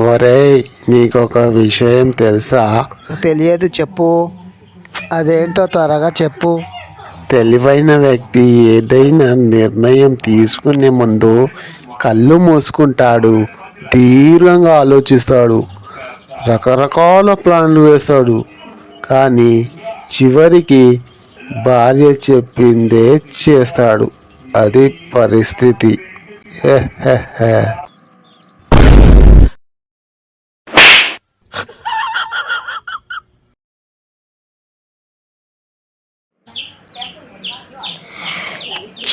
ఒరేయ్ నీకొక విషయం తెలుసా? తెలియదు చెప్పు. అదేంటో త్వరగా చెప్పు. తెలివైన వ్యక్తి ఏదైనా నిర్ణయం తీసుకునే ముందు కళ్ళు మూసుకుంటాడు దీర్ఘంగా ఆలోచిస్తాడు రకరకాల ప్లాన్లు వేస్తాడు. కానీ చివరికి భార్య చెప్పిందే చేస్తాడు. అది పరిస్థితి. హె.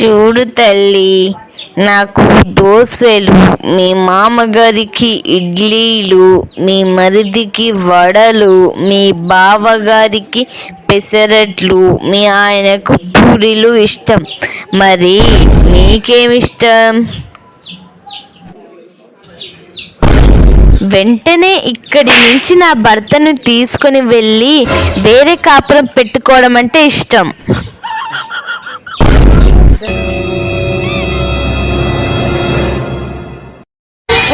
చూడు తల్లి నాకు దోశలు మీ మామగారికి ఇడ్లీలు మీ మరిదికి వడలు మీ బావగారికి పెసరట్లు మీ ఆయనకు పూరీలు ఇష్టం. మరి నీకేమిష్టం? వెంటనే ఇక్కడి నుంచి నా భర్తను తీసుకుని వెళ్ళి వేరే కాపురం పెట్టుకోవడం అంటే ఇష్టం.